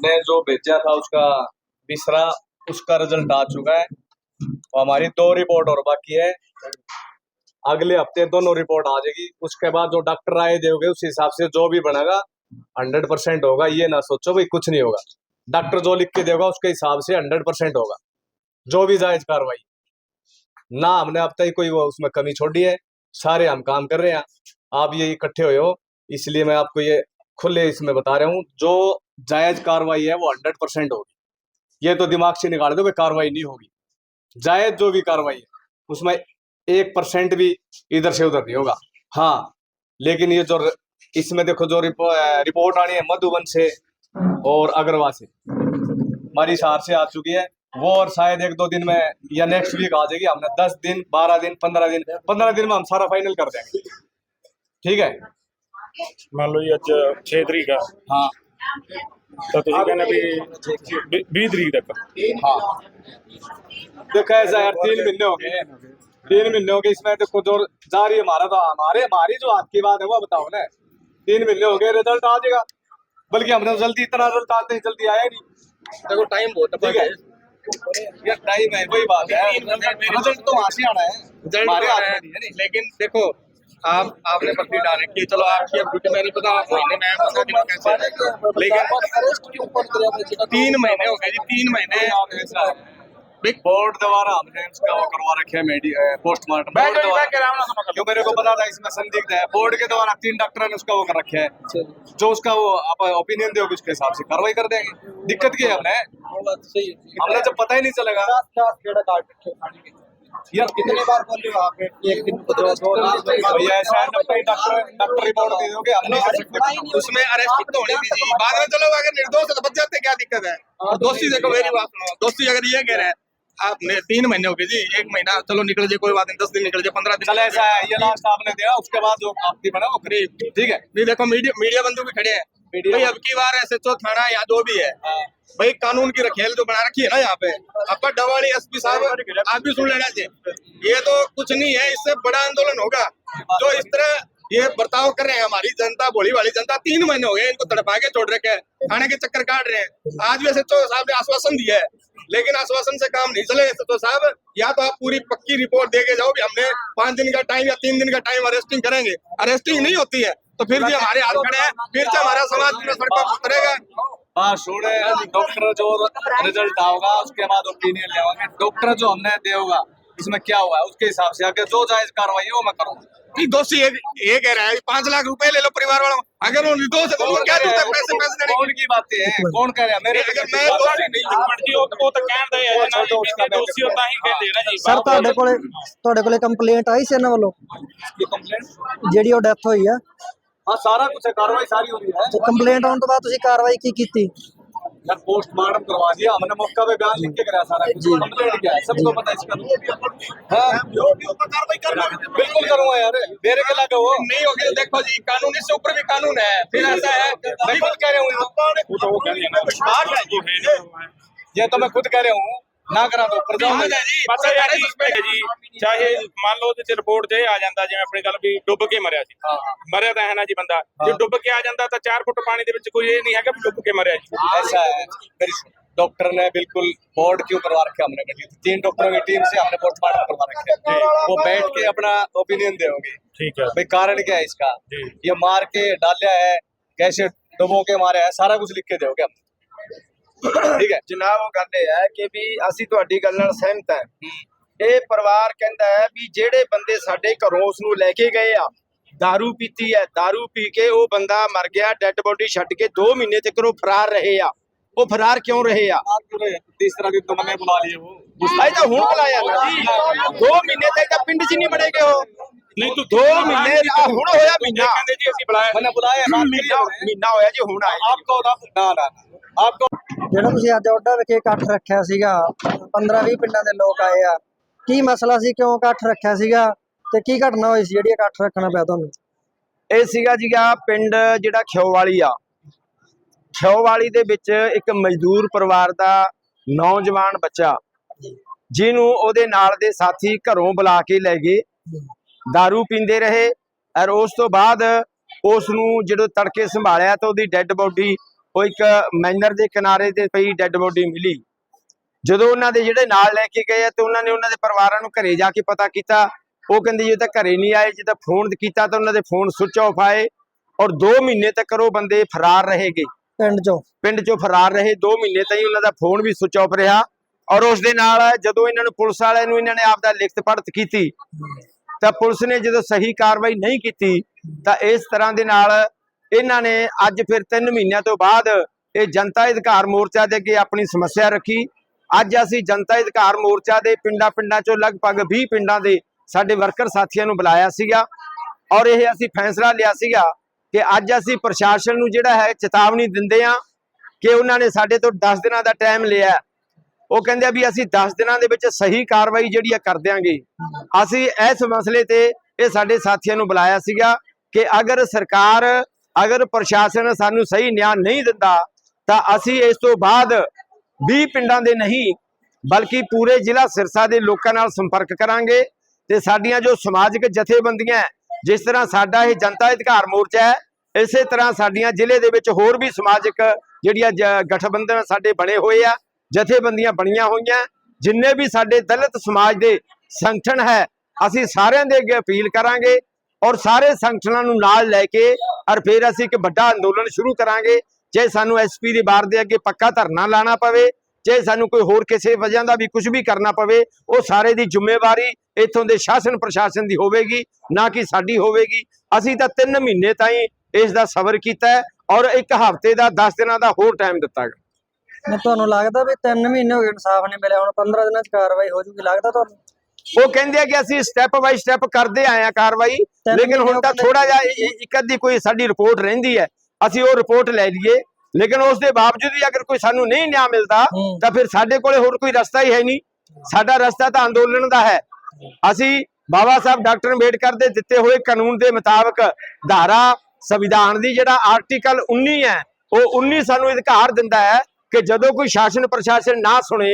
हमने जो भेजा था उसका तीसरा, उसका रिज़ल्ट आ चुका है। तो हमारी दो रिपोर्ट और बाकी है। अगले हफ़्ते दोनों रिपोर्ट आ जाएगी। उसके बाद जो डॉक्टर राय दोगे उस हिसाब से जो भी बनेगा हंड्रेड परसेंट होगा। ये ना सोचो भाई, कुछ नहीं होगा। डॉक्टर जो लिख के देगा, उसके हिसाब से हंड्रेड परसेंट होगा। जो भी जायज़ कार्रवाई। ना हमने अब तक कोई वो उसमें कमी छोड़ी है। सारे हम काम कर रहे हैं। आप ये इकट्ठे हुए हो। इसलिए मैं आपको ये खुले इसमें बता रहा हूँ। जो जायज़ कार्रवाई है वो हंड्रेड परसेंट होगी। ये तो दिमाग से निकाल दो कार्रवाई नहीं होगी। जायज़ जो भी कार्रवाई है उसमें एक परसेंट भी इधर से उधर नहीं होगा। हाँ लेकिन ये जो इसमें देखो जो रिपो, रिपोर्ट आनी है मधुबन से और अग्रवा से हमारी सार से आ चुकी है। वो और शायद एक दो दिन में या नेक्स्ट वीक आ जाएगी हमने। दस दिन बारह दिन पंद्रह दिन पंद्रह दिन में हम सारा फाइनल कर देंगे। ठीक है? मान लो ये छह तरीका हाँ। ਤਾਂ ਤੁਸੀਂ ਕਹਿੰਦੇ ਵੀ 20 ਤਰੀਕ ਤੱਕ हाँ देखो ऐसा यार तीन महीने हो गए तीन महीने हो गए इसमें देखो जो जारी है हमारा तो हमारे हमारी जो हाथ की बात है वो बताओ ना तीन महीने हो गए रिजल्ट आ जाएगा बल्कि हमने तो जल्दी इतना रिजल्ट आते ही जल्दी आया ही नहीं देखो टाइम बहुत ठीक है ये टाइम है वही बात है रिजल्ट तो वहां से आना है हमारे हाथ में नहीं है नहीं लेकिन देखो आप आपने पट्टी डाल रखी है। चलो आपकी अब ड्यूटी में नहीं पता आप महीने में दिन में कैसे लेकिन तीन महीने हो गए जी तीन महीने। बिग बोर्ड द्वारा हमने उसका वो करवा रखे है मेडी पोस्टमार्टम बोर्ड द्वारा। जो मेरे को पता था इसमें संदिग्ध है बोर्ड के द्वारा तीन डॉक्टरों ने उसका वो कर रखे है। जो उसका वो आप ओपिनियन दोगे उसके हिसाब से कार्रवाई कर देंगे? दिक्कत की है हमने। हमने जब पता ही नहीं चलेगा। यार कितनी बार बोल आप? एक दिन को दो दो भैया ऐसा है जब तक डॉक्टर डॉक्टर रिपोर्ट दे दोगे हम नहीं कर सकते उसमें अरेस्ट तो होनी जी बाद में चलो अगर निर्दोष है तो बच जाते क्या दिक्कत है? और दोषी देखो मेरी बात सुनो। दोषी अगर ये कह रहे हैं आपने तीन महीने हो गए जी एक महीना चलो निकल जाए कोई बात नहीं दस दिन निकल जाए पंद्रह दिन चल ऐसा है ये लास्ट आपने दिया उसके बाद जो आपकी बना वो करीब ठीक है? नहीं देखो मीडिया मीडिया बंधु भी खड़े हैं। भाई अब की बार एस एच ओ थाना या जो भी है। भाई कानून की रखेल जो बना रखी है ना यहाँ पे। आपका डवाड़ी एसपी साहब आप भी सुन लेना चाहिए ये तो कुछ नहीं है इससे बड़ा आंदोलन होगा। जो इस तरह ये बर्ताव कर रहे हैं हमारी जनता, भोली वाली जनता, तीन महीने हो गए इनको तड़पा के छोड़ रखे हैं, थाने के चक्कर काट रहे हैं। आज भी एस साहब ने आश्वासन दिया है, लेकिन आश्वासन से काम नहीं चले एस साहब। या तो आप पूरी पक्की रिपोर्ट दे के जाओ कि हमने पाँच दिन का टाइम या तीन दिन का टाइम अरेस्टिंग करेंगे। अरेस्टिंग नहीं होती है तो फिर भी हमारे हाथ खड़े हैं, फिर से हमारा समाज सड़कों पर उतरेगा। हाँ छोड़े डॉक्टर जो रिज़ल्ट आओगा, उसके बाद ओपिनियन लेवांगे डॉक्टर जो हमने दे होगा, इसमें क्या हुआ है उसके हिसाब से आगे जो जायज़ कार्रवाई है वो मैं करूँगा। कि दोषी ये ये कह रहा है पांच लाख रुपए ले लो परिवार वालों अगर वो निर्दोष है तो उनको क्या जरूरत है पैसे पैसे देने कौन की बातें हैं कौन कह रहा है मेरे अगर मैं दोषी नहीं ਜੀ ਉਹ ਉਹ ਤਾਂ ਕਹਿੰਦੇ ਆ ਨਾ ਜੀ ਵੀ ਦੋਸ਼ੀ ਉਹ ਤਾਂ ਹੀ ਕਹਿੰਦੇ ਨਾ ਜੀ ਸਰ ਤੁਹਾਡੇ ਕੋਲੇ ਤੁਹਾਡੇ ਕੋਲੇ ਕੰਪਲੇਂਟ ਆਈ ਸੀ ਇਹਨਾਂ ਵੱਲੋਂ की कंप्लेंट ਜਿਹੜੀ ਉਹ ਡੈਥ ਹੋਈ ਆ हाँ सारा कुछ है कार्रवाई सारी हो रही है ਤੇ ਕੰਪਲੇਂਟ ਆਉਣ ਤੋਂ ਬਾਅਦ ਤੁਸੀਂ ਕਾਰਵਾਈ ਕੀ ਕੀਤੀ पोस्टमार्टम करवा दिया हमने मौका पे बयान लिख के कराया सारा कुछ। कंप्लेंट किया सबको पता इसका। हाँ। बिल्कुल करूँगा यार मेरे के वो। नहीं हो गया देखो जी कानून ऊपर भी कानून है। फिर ऐसा है मैं खुद कह रहा हूँ ये तो मैं खुद कह रहा हूँ ना करा तो ऊपर जाऊंगा बात है जी ਪਤਾ ਯਾਰ ਜੀ ਹੈ ਜੀ ਚਾਹੇ ਮੰਨ ਲਓ ਉਹਦੇ ਚ ਰਿਪੋਰਟ ਤੇ ਆ ਜਾਂਦਾ ਜਿਵੇਂ ਆਪਣੀ ਗੱਲ ਵੀ ਡੁੱਬ ਕੇ ਮਰਿਆ ਸੀ हाँ ਮਰਿਆ ਤਾਂ ਹੈ ਨਾ ਜੀ ਬੰਦਾ ਜੇ ਡੁੱਬ ਕੇ ਆ ਜਾਂਦਾ ਤਾਂ 4 ਫੁੱਟ ਪਾਣੀ ਦੇ ਵਿੱਚ ਕੋਈ ਇਹ ਨਹੀਂ ਹੈਗਾ ਵੀ ਡੁੱਬ ਕੇ ਮਰਿਆ ਜੀ ऐसा है मेरी डॉक्टर ने बिल्कुल बोर्ड क्यों करवा रखे हमने बैठी तीन डॉक्टरों की टीम से हमने पोस्टमार्टम करवा रखे हैं वो बैठ के अपना ओपिनियन दोगे ਠੀਕ ਹੈ भाई कारण क्या है इसका जी। ये मार के डालिया है कैसे डुबो के मारे है सारा कुछ लिख के दोगे हम ठीक है ਜਨਾਬ ਉਹ ਗੱਲ ਇਹ ਹੈ ਕਿ ਵੀ ਅਸੀਂ ਤੁਹਾਡੀ ਗੱਲ ਨਾਲ ਸਹਿਮਤ ਹਾਂ ਇਹ ਪਰਿਵਾਰ ਕਹਿੰਦਾ ਹੈ ਵੀ ਜਿਹੜੇ ਬੰਦੇ ਸਾਡੇ ਘਰੋਂ ਉਸ ਨੂੰ ਲੈ ਕੇ ਗਏ ਆ दारू ਪੀਤੀ ਹੈ दारू ਪੀ ਕੇ ਉਹ ਬੰਦਾ ਮਰ ਗਿਆ ਡੈੱਡ ਬੋਡੀ ਛੱਡ ਕੇ 2 ਮਹੀਨੇ ਤੱਕ ਉਹ ਫਰਾਰ ਰਹੇ ਆ ਉਹ ਫਰਾਰ ਕਿਉਂ ਰਹੇ ਆ तीसरा दिन तो मैंने बुला लिए वो ਅੱਜ ਤਾਂ ਹੁਣ ਬੁਲਾਇਆ ਨਾ ਜੀ 2 ਮਹੀਨੇ ਤੱਕ ਤਾਂ ਪਿੰਡ 'ਚ ਨਹੀਂ ਬੜੇਗੇ ਉਹ ਨਹੀਂ ਤੂੰ 2 ਮਹੀਨੇ ਹੁਣ ਹੋਇਆ ਮਹੀਨਾ। ਕਹਿੰਦੇ ਜੀ ਅਸੀਂ ਬੁਲਾਇਆ ਮੈਨੇ ਬੁਲਾਇਆ ਨਾ ਮਹੀਨਾ ਹੋਇਆ ਜੀ ਹੁਣ ਆਇਆ ਆਪਕਾ ਉਹਦਾ ਨਾ ਨਾ। ਆਪਕਾ ਜਿਹੜਾ ਤੁਸੀਂ ਅੱਜ ਆਰਡਰ ਵਿਖੇ ਇਕੱਠ ਰੱਖਿਆ ਸੀਗਾ 15-20 ਪਿੰਡਾਂ ਦੇ ਲੋਕ ਆਏ ਆ। ਕੀ ਮਸਲਾ ਸੀ ਕਿਉਂ ਇਕੱਠ ਰੱਖਿਆ ਸੀਗਾ ਤੇ ਕੀ ਘਟਨਾ ਹੋਈ ਸੀ ਜਿਹੜੀ ਇਕੱਠ ਰੱਖਣਾ ਪਿਆ ਤੁਹਾਨੂੰ? ਇਹ ਸੀਗਾ ਜੀ ਆ ਪਿੰਡ ਜਿਹੜਾ ਖਿਓਵਾਲੀ ਆ। ਖਿਓਵਾਲੀ ਦੇ ਵਿੱਚ ਇੱਕ ਮਜ਼ਦੂਰ ਪਰਿਵਾਰ ਦਾ ਨੌਜਵਾਨ ਬੱਚਾ ਜਿਹਨੂੰ ਉਹਦੇ ਨਾਲ ਦੇ ਸਾਥੀ ਘਰੋਂ ਬੁਲਾ ਕੇ ਲੈ ਗਏ। दारू ਪੀਂਦੇ ਰਹੇ ਔਰ ਉਸ ਤੋਂ ਬਾਅਦ ਉਸ ਨੂੰ ਜਦੋਂ ਤੜਕੇ ਸੰਭਾਲਿਆ ਤਾਂ ਉਹਦੀ ਡੈੱਡ ਬੋਡੀ ਉਹ ਇੱਕ ਮੈਨਰ ਦੇ ਕਿਨਾਰੇ ਤੇ ਪਈ ਡੈੱਡ ਬੋਡੀ ਮਿਲੀ ਜਦੋਂ ਉਹਨਾਂ ਦੇ ਜਿਹੜੇ ਨਾਲ ਲੈ ਕੇ ਗਏ ਤੇ ਉਹਨਾਂ ਨੇ ਉਹਨਾਂ ਦੇ ਪਰਿਵਾਰਾਂ ਨੂੰ ਘਰੇ ਜਾ ਕੇ ਪਤਾ ਕੀਤਾ ਉਹ ਕਹਿੰਦੇ ਜੀ ਉਹ ਤਾਂ ਘਰੇ ਨਹੀਂ ਆਏ ਜਦੋਂ ਫੋਨ ਕੀਤਾ ਤਾਂ ਉਹਨਾਂ ਦੇ ਫੋਨ ਸੁੱਚ ਆਫ ਆਏ ਔਰ 2 ਮਹੀਨੇ ਤੱਕ ਉਹ ਬੰਦੇ ਫਰਾਰ ਰਹੇਗੇ ਪਿੰਡ ਚੋਂ ਪਿੰਡ ਚੋਂ ਫਰਾਰ ਰਹੇ 2 ਮਹੀਨੇ ਤਾਈਂ ਉਹਨਾਂ ਦਾ ਫੋਨ ਵੀ ਸੁੱਚ ਆਫ ਰਿਹਾ ਔਰ ਉਸ ਦੇ ਨਾਲ ਜਦੋਂ ਇਹਨਾਂ ਨੂੰ ਪੁਲਿਸ ਵਾਲਿਆਂ ਨੂੰ ਇਹਨਾਂ ਨੇ ਆਪ ਦਾ ਲਿਖਤ ਪੜਤ ਕੀਤੀ ਤਾਂ ਪੁਲਿਸ ਨੇ ਜਦੋਂ ਸਹੀ ਕਾਰਵਾਈ ਨਹੀਂ ਕੀਤੀ, ਤਾਂ ਇਸ ਤਰ੍ਹਾਂ ਦੇ ਨਾਲ ਇਹਨਾਂ ਨੇ ਅੱਜ ਫਿਰ 3 ਮਹੀਨਿਆਂ ਤੋਂ ਬਾਅਦ ਇਹ ਜਨਤਾ ਅਧਿਕਾਰ ਮੋਰਚਾ ਦੇ ਅੱਗੇ ਆਪਣੀ ਸਮੱਸਿਆ ਰੱਖੀ। ਅੱਜ ਅਸੀਂ ਜਨਤਾ ਅਧਿਕਾਰ ਮੋਰਚਾ ਦੇ ਪਿੰਡਾਂ ਪਿੰਡਾਂ ਚੋਂ ਲਗਭਗ 20 ਪਿੰਡਾਂ ਦੇ ਸਾਡੇ ਵਰਕਰ ਸਾਥੀਆਂ ਨੂੰ ਬੁਲਾਇਆ ਸੀਗਾ ਔਰ ਇਹ ਅਸੀਂ ਫੈਸਲਾ ਲਿਆ ਸੀਗਾ ਕਿ ਅੱਜ ਅਸੀਂ ਪ੍ਰਸ਼ਾਸਨ ਨੂੰ ਜਿਹੜਾ ਹੈ ਚੇਤਾਵਨੀ ਦਿੰਦੇ ਆ ਕਿ ਉਹਨਾਂ ਨੇ ਸਾਡੇ ਤੋਂ 10 ਦਿਨਾਂ ਦਾ ਟਾਈਮ ਲਿਆ ਉਹ ਕਹਿੰਦੇ ਆ ਵੀ ਅਸੀਂ 10 ਦਿਨਾਂ ਦੇ ਵਿੱਚ ਸਹੀ ਕਾਰਵਾਈ ਜਿਹੜੀ ਆ ਕਰ ਦਿਆਂਗੇ। ਅਸੀਂ ਇਸ ਮਸਲੇ ਤੇ ਇਹ ਸਾਡੇ ਸਾਥੀਆਂ ਨੂੰ ਬੁਲਾਇਆ ਸੀਗਾ ਕਿ ਅਗਰ ਸਰਕਾਰ, ਅਗਰ ਪ੍ਰਸ਼ਾਸਨ ਸਾਨੂੰ ਸਹੀ ਨਿਆਂ ਨਹੀਂ ਦਿੰਦਾ, ਤਾਂ ਅਸੀਂ ਇਸ ਤੋਂ ਬਾਅਦ 20 ਪਿੰਡਾਂ ਦੇ ਨਹੀਂ, ਬਲਕਿ ਪੂਰੇ ਜ਼ਿਲ੍ਹਾ ਸਿਰਸਾ ਦੇ ਲੋਕਾਂ ਨਾਲ ਸੰਪਰਕ ਕਰਾਂਗੇ ਤੇ ਸਾਡੀਆਂ ਜੋ ਸਮਾਜਿਕ ਜਥੇਬੰਦੀਆਂ ਜਿਸ ਤਰ੍ਹਾਂ ਸਾਡਾ ਇਹ ਜਨਤਾ ਅਧਿਕਾਰ ਮੋਰਚਾ ਹੈ, ਇਸੇ ਤਰ੍ਹਾਂ ਸਾਡੀਆਂ ਜ਼ਿਲ੍ਹੇ ਦੇ ਵਿੱਚ ਹੋਰ ਵੀ ਸਮਾਜਿਕ ਜਿਹੜੀਆਂ ਗਠਬੰਧਨ ਸਾਡੇ ਬਣੇ ਹੋਏ ਆ ਜਥੇਬੰਦੀਆਂ ਬਣੀਆਂ ਹੋਈਆਂ, ਜਿੰਨੇ ਵੀ ਸਾਡੇ ਦਲਿਤ ਸਮਾਜ ਦੇ ਸੰਗਠਨ ਹੈ, ਅਸੀਂ ਸਾਰਿਆਂ ਦੇ ਅੱਗੇ ਅਪੀਲ ਕਰਾਂਗੇ ਔਰ ਸਾਰੇ ਸੰਗਠਨਾਂ ਨੂੰ ਨਾਲ ਲੈ ਕੇ ਔਰ ਫਿਰ ਅਸੀਂ ਇੱਕ ਵੱਡਾ ਅੰਦੋਲਨ ਸ਼ੁਰੂ ਕਰਾਂਗੇ, ਜੇ ਸਾਨੂੰ ਐਸਪੀ ਦੇ ਬਾਰ ਦੇ ਅੱਗੇ ਪੱਕਾ ਧਰਨਾ ਲਾਣਾ ਪਵੇ, ਜੇ ਸਾਨੂੰ ਕੋਈ ਹੋਰ ਕਿਸੇ ਵਜ੍ਹਾ ਦਾ ਵੀ ਕੁਝ ਵੀ ਕਰਨਾ ਪਵੇ, ਉਹ ਸਾਰੇ ਦੀ ਜ਼ਿੰਮੇਵਾਰੀ ਇੱਥੋਂ ਦੇ ਸ਼ਾਸਨ ਪ੍ਰਸ਼ਾਸਨ ਦੀ ਹੋਵੇਗੀ, ਨਾ ਕਿ ਸਾਡੀ ਹੋਵੇਗੀ। ਅਸੀਂ ਤਾਂ 3 ਮਹੀਨੇ ਤਾਈਂ ਇਸ ਦਾ ਸਬਰ ਕੀਤਾ ਔਰ ਇੱਕ ਹਫ਼ਤੇ ਦਾ 10 ਦਿਨਾਂ ਦਾ ਹੋਰ ਟਾਈਮ ਦਿੱਤਾ ਗਿਆ ਮੈਂ ਤੁਹਾਨੂੰ ਲੱਗਦਾ ਵੀ 3 ਮਹੀਨੇ ਹੋ ਗਏ ਇਨਸਾਫ ਨਹੀਂ ਮਿਲਿਆ ਹੁਣ 15 ਦਿਨਾਂ ਚ ਕਾਰਵਾਈ ਹੋ ਜੂਗੀ ਲੱਗਦਾ ਤੁਹਾਨੂੰ ਉਹ ਕਹਿੰਦੇ ਆ ਕਿ ਅਸੀਂ ਸਟੈਪ ਬਾਈ ਸਟੈਪ ਕਰਦੇ ਆਏ ਆ ਕਾਰਵਾਈ ਲੇਕਿਨ ਹੁਣ ਤਾਂ। ਥੋੜਾ ਜਿਹਾ ਇੱਕ ਅੱਧੀ ਕੋਈ ਸਾਡੀ ਰਿਪੋਰਟ ਰਹਿੰਦੀ ਹੈ ਅਸੀਂ ਉਹ ਰਿਪੋਰਟ ਲੈ ਲਈਏ ਲੇਕਿਨ ਉਸ ਦੇ ਬਾਵਜੂਦ ਵੀ ਅਗਰ ਕੋਈ ਸਾਨੂੰ ਨਹੀਂ ਨਿਆਂ ਮਿਲਦਾ। ਤਾਂ ਫਿਰ ਸਾਡੇ ਕੋਲੇ ਹੋਰ ਕੋਈ ਰਸਤਾ ਹੀ ਹੈ ਨਹੀਂ ਸਾਡਾ ਰਸਤਾ ਤਾਂ ਅੰਦੋਲਨ ਦਾ ਹੈ ਅਸੀਂ ਬਾਬਾ ਸਾਹਿਬ ਡਾਕਟਰ ਅੰਬੇਡਕਰ ਦੇ ਦਿੱਤੇ ਹੋਏ ਕਾਨੂੰਨ ਦੇ ਮੁਤਾਬਕ ਧਾਰਾ ਸੰਵਿਧਾਨ ਦੀ ਜਿਹੜਾ ਆਰਟੀਕਲ 19 ਹੈ ਉਹ 19 ਸਾਨੂੰ ਅਧਿਕਾਰ ਦਿੰਦਾ ਹੈ ਕਿ ਜਦੋਂ ਕੋਈ ਸ਼ਾਸਨ ਪ੍ਰਸ਼ਾਸਨ ਨਾ ਸੁਣੇ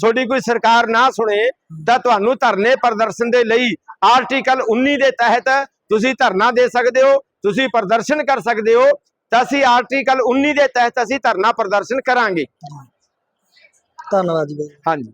ਤੁਹਾਡੀ ਕੋਈ ਸਰਕਾਰ ਨਾ ਸੁਣੇ ਤਾਂ ਤੁਹਾਨੂੰ ਧਰਨੇ ਪ੍ਰਦਰਸ਼ਨ ਦੇ ਲਈ ਆਰਟੀਕਲ 19 ਦੇ ਤਹਿਤ ਤੁਸੀਂ ਧਰਨਾ ਦੇ ਸਕਦੇ ਹੋ ਤੁਸੀਂ ਪ੍ਰਦਰਸ਼ਨ ਕਰ ਸਕਦੇ ਹੋ ਤਾਂ ਅਸੀਂ ਆਰਟੀਕਲ 19 ਦੇ ਤਹਿਤ ਅਸੀਂ ਧਰਨਾ ਪ੍ਰਦਰਸ਼ਨ ਕਰਾਂਗੇ। ਧੰਨਵਾਦ ਜੀ। ਹਾਂਜੀ।